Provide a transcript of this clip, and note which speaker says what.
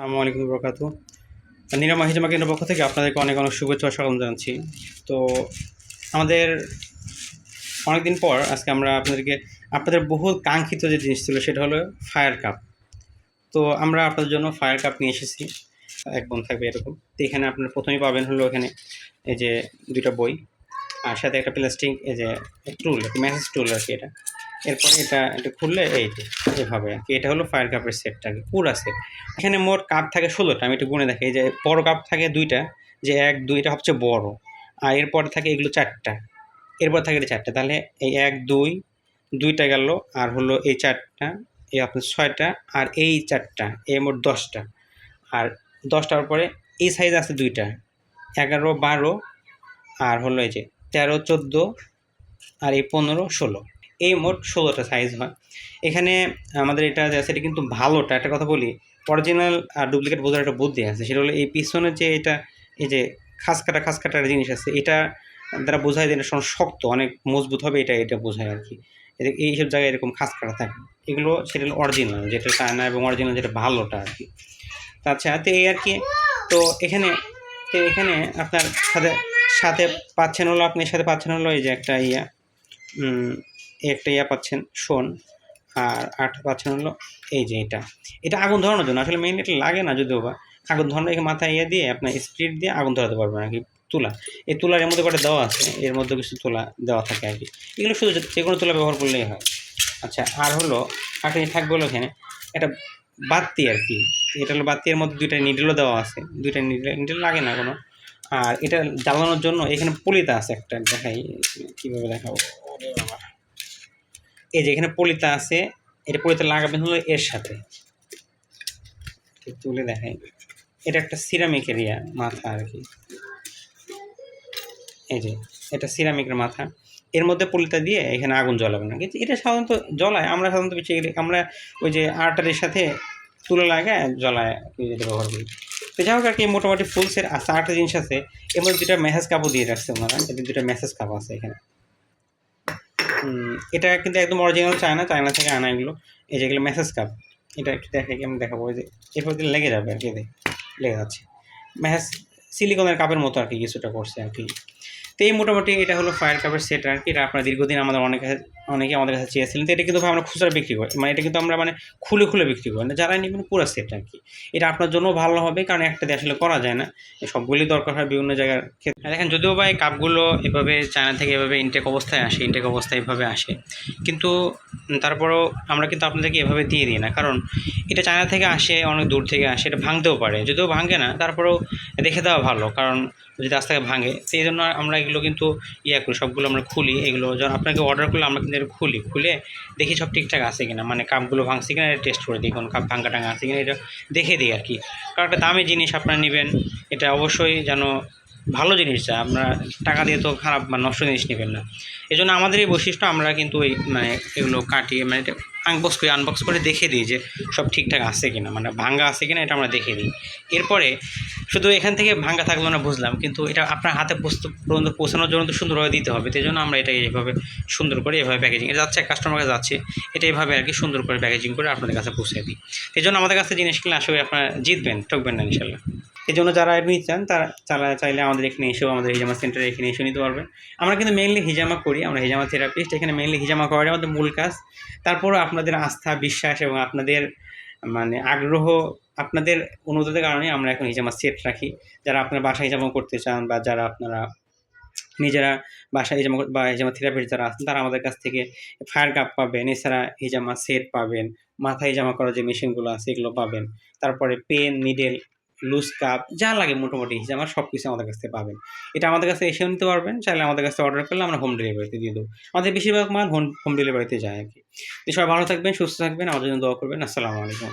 Speaker 1: আসসালামু আলাইকুম বরকাত। নিরাময় হিজামা কেন্দ্রের পক্ষ থেকে আপনাদেরকে অনেক অনেক শুভেচ্ছা স্বাগত জানাচ্ছি। তো আমাদের অনেকদিন পর আজকে আমরা আপনাদেরকে, আপনাদের বহু কাঙ্ক্ষিত যে জিনিস ছিল সেটা হলো ফায়ার কাপ। তো আমরা আপনাদের জন্য ফায়ার কাপ নিয়ে এসেছি। এক বোন থাকবে এরকম। তো এখানে আপনারা প্রথমেই পাবেন হলো এখানে এই যে দুইটা বই, আর সাথে একটা প্লাস্টিক এই যে টুল ম্যাসেজ টুল আর কি এটা। এরপরে এটা এটা খুললে এই যে, এভাবে আর কি। এটা হলো ফায়ার কাপের সেটটা আর কি, পুরা সেট এখানে মোট কাপ থাকে ষোলোটা, আমি একটু গুনে দেখি এই যে বড় কাপ থাকে দুইটা, যে এক দুইটা সবচেয়ে বড়। আর এরপরে থাকে এগুলো চারটা। এরপর থাকে চারটা। তাহলে এই এক, দুই, দুইটা গেল, আর হলো এই চারটা, এই আপনার ছয়টা, আর এই চারটা এই মোট দশটা। আর দশটার পরে এই সাইজ আছে দুইটা। এগারো, বারো, আর হলো এই যে তেরো, চোদ্দ, আর এই পনেরো, ষোলো। এই মোট ষোলোটা সাইজ হয়। এখানে আমাদের এটা যে আছে, এটা কিন্তু ভালোটা, একটা কথা বলি অরিজিনাল আর ডুপ্লিকেট বোঝার একটা বুদ্ধি আছে, সেটা হলো এই পিছনের যে এটা, এই যে খাস কাটা খাস কাটার জিনিস আছে, এটা দ্বারা বোঝায় যে এটা শক্ত, অনেক মজবুত হবে, এটা এটা বোঝায় আর কি। এইসব জায়গায় এরকম খাস কাটা থাকে। এগুলো সেটা হলো অরিজিনাল যেটা চায়না এবং অরিজিনাল যেটা ভালোটা আর কি। আচ্ছা তো এই আর কি, তো এখানে তো এখানে আপনার সাথে সাথে পাচ্ছেন হলো আপনি, সাথে পাচ্ছেন হলো এই যে একটা ইয়া একটা ইয়া পাচ্ছেন, শোন। আর আট পাচ্ছেন হলো এই যে এটা। এটা আগুন ধরানোর জন্য, আসলে মেইন এটা লাগে না যদিও বা। আগুন ধরানো এখানে মাথায় ইয়ে দিয়ে, আপনার স্পিড দিয়ে আগুন ধরাতে পারবেন আর কি তুলা। এই তুলার এর মধ্যে কটা দেওয়া আছে, এর মধ্যে কিছু তুলা দেওয়া থাকে আর কি। এগুলো শুধু যে- কোনো তুলা ব্যবহার করলেই হয়। আচ্ছা আর হলো জিনিস থাকবে হলো এখানে? একটা বাতি আর কি। এটা হলো বাতির মধ্যে দুইটা নিডেলও দেওয়া আছে। দুইটা নিডেল নিডেল লাগে না কোনো। আর এটা জ্বালানোর জন্য এখানে পলিতা আছে একটা, দেখাই কীভাবে দেখাবো। এই যে এখানে পলিতা আছে, এটা পলিতা লাগাবেন হলো এর সাথে। তুলে দেখাই। এটা একটা সিরামিক এরিয়া মাথা আর কি। এই যে, এটা সিরামিকের মাথা। এর মধ্যে পলিতা দিয়ে এখানে আগুন জ্বলাবে না কিন্তু এটা সাধারণত জ্বলায়, আমরা সাধারণত বেশি আমরা ওই যে আটারের সাথে তুলে লাগায়, জ্বলায় যেটা ব্যবহার করি। তো যাই হোক আর কি, মোটামুটি ফুলসের আটটা জিনিস আছে। এর মধ্যে দুটা মেসেজ কাপও দিয়ে রাখছে ওনারা। এটা দুটা মেসেজ কাপ আছে এখানে। এটা কিন্তু একদম অরিজিনাল চায়না চায়না থেকে আনা এগুলো এই যেগুলো মেসেজ কাপ এটা একটু দেখে আমি দেখাবো যে, এরপর লেগে যাবে আর কি। লেগে যাচ্ছে মেসেজ সিলিকনের কাপের মতো আর কি কিছুটা করছে আর কি। তো এই মোটামুটি এটা হলো ফায়ার কাপের সেট আর কি। এটা আপনার দীর্ঘদিন আমাদের অনেক, অনেকে আমাদের কাছে চেয়েছিলেন। তো এটা কিন্তু আমরা খুচরা বিক্রি করি। মানে এটা কিন্তু আমরা মানে খুলে খুলে বিক্রি করি। না যারা নেবেন পুরো সেট আর কি। এটা আপনার জন্য ভালো হবে কারণ একটা দিয়ে আসলে করা যায় না। সবগুলি দরকার হয় বিভিন্ন জায়গার ক্ষেত্রে। দেখেন, যদিও বা এই কাপগুলো এভাবে চায়না থেকে এভাবে ইনটেক অবস্থায় আসে ইনটেক অবস্থায় এভাবে আসে। কিন্তু তারপরেও আমরা কিন্তু আপনাদেরকে এভাবে দিয়ে দিই না। কারণ এটা চায়না থেকে আসে, অনেক দূর থেকে আসে, এটা ভাঙতেও পারে। যদিও ভাঙে না, তারপরেও দেখে দেওয়া ভালো। কারণ যদি থেকে ভাঙে সেই জন্য আমরা এগুলো কিন্তু ইয়ে করি, সবগুলো আমরা খুলি। এগুলো যখন আপনাকে অর্ডার করলে আমরা কিন্তু খুলি। খুলে দেখি সব ঠিকঠাক আছে কিনা। মানে কাপগুলো ভাঙছে কিনা, এটা টেস্ট করে দিই কোন কাপ ভাঙা টাঙা আছে কিনা, এটা দেখে দিই আর কি। কারণ একটা দামি জিনিস আপনারা নেবেন, এটা অবশ্যই যেন ভালো জিনিস যা আমরা টাকা দিয়ে তো খারাপ বা নষ্ট জিনিস নেবেন না। এই জন্য আমাদের এই বৈশিষ্ট্য আমরা কিন্তু এই মানে এগুলো কাটিয়ে মানে আনবক্স করে আনবক্স করে দেখে দিই যে সব ঠিকঠাক আছে কিনা মানে ভাঙ্গা আছে কিনা এটা আমরা দেখে দিই। এরপরে শুধু এখান থেকে ভাঙ্গা থাকল না বুঝলাম, কিন্তু এটা আপনার হাতে পর্যন্ত পৌঁছানোর জন্য তো সুন্দরভাবে দিতে হবে সেই জন্য আমরা এটা এইভাবে সুন্দর করে এভাবে প্যাকেজিং এটা যাচ্ছে কাস্টমার কাছে যাচ্ছে, এটা এইভাবে আর কি সুন্দর করে প্যাকেজিং করে আপনাদের কাছে পৌঁছে দিই। এই জন্য আমাদের কাছে জিনিস কিনলে আসলে আপনারা জিতবেন, ঠকবেন না ইনশাল্লাহ এই জন্য যারা নিতে চান, তারা চালা চাইলে আমাদের এখানে এসেও আমাদের হিজামা সেন্টারে এখানে এসে নিতে পারবেন। আমরা কিন্তু মেইনলি হিজামা করি, আমরা হিজামা থেরাপিস্ট এখানে মেইনলি হিজামা করার আমাদের মূল কাজ। তারপরও আপনাদের আস্থা, বিশ্বাস এবং আপনাদের মানে আগ্রহ আপনাদের অনুরোধের কারণে আমরা এখন হিজামা সেট রাখি। যারা আপনারা বাসায় হিজামা করতে চান বা যারা আপনারা নিজেরা বাসায় হিজামা বা হিজামা থেরাপিস্ট যারা আছেন, তারা আমাদের কাছ থেকে ফায়ার কাপ পাবেন, এছাড়া হিজামা সেট পাবেন, মাথায় জামা করার যে মেশিনগুলো আছে এগুলো পাবেন। তারপরে পেন নিডেল লুজ কাপ যা লাগে মোটামুটি হিজামা সব কিছু আমাদের কাছ থেকে পাবেন। এটা আমাদের কাছে এসেও নিতে পারবেন, চাইলে আমাদের কাছে অর্ডার করলে আমরা হোম ডেলিভারিতে দিয়ে দেবো। আমাদের বেশিরভাগ মাল হোম হোম ডেলিভারিতে যায় আর কি। সবাই ভালো থাকবেন, সুস্থ থাকবেন, আমাদের জন্য দোয়া করবেন। আসসালামু আলাইকুম